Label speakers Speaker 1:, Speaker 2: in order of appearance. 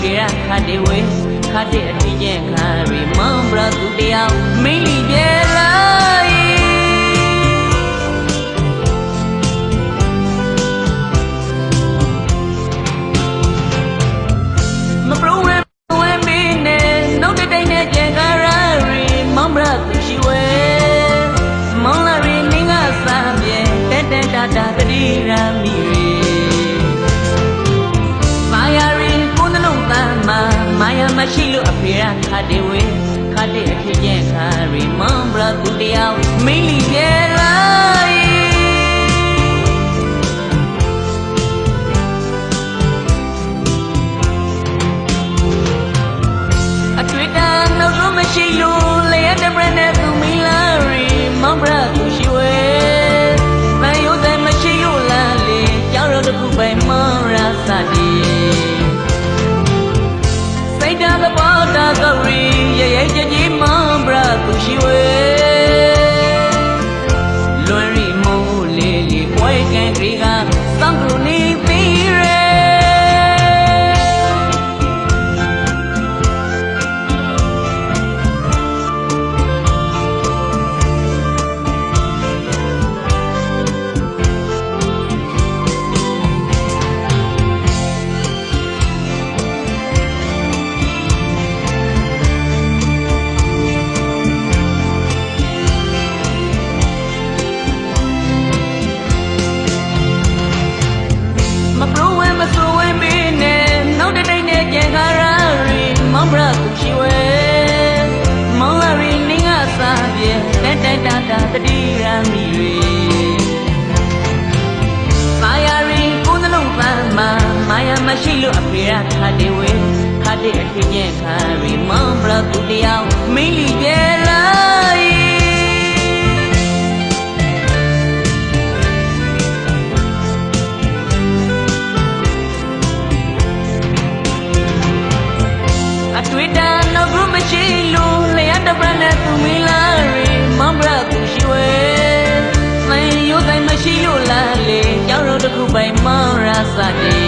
Speaker 1: Kira khade we khade atinje khari mambra tu dia mili je lai Ma pro we we me ne no de dai ne je khari mambra tu shi we Mong la ri ninga sa mye tet tet ta ta tri ra mi မာယာမရှိလို့အဖေရခတ်တယ်ဝေခတ်တဲ့အဖြစ်ကျန်ခါရီမွန်ဘရာသူတယောက်မင်းလီပြဲလို ခတ်တယ်ဝဲခတ်တဲ့အထင်ကျန်ခါရီမောင်ဘရာသူတယောက်မင်းလီကျဲလိုက်အတွေ့တာနောက်ဘူးမရှိလို့လျှက်တပန်းနဲ့သူမီလာရီမမဘရသူရှိဝဲမင်းရိုးတိုင်းမရှိလို့လားလေကြောက်တော့တစ်ခုပိုင်မောင်ရာစတဲ့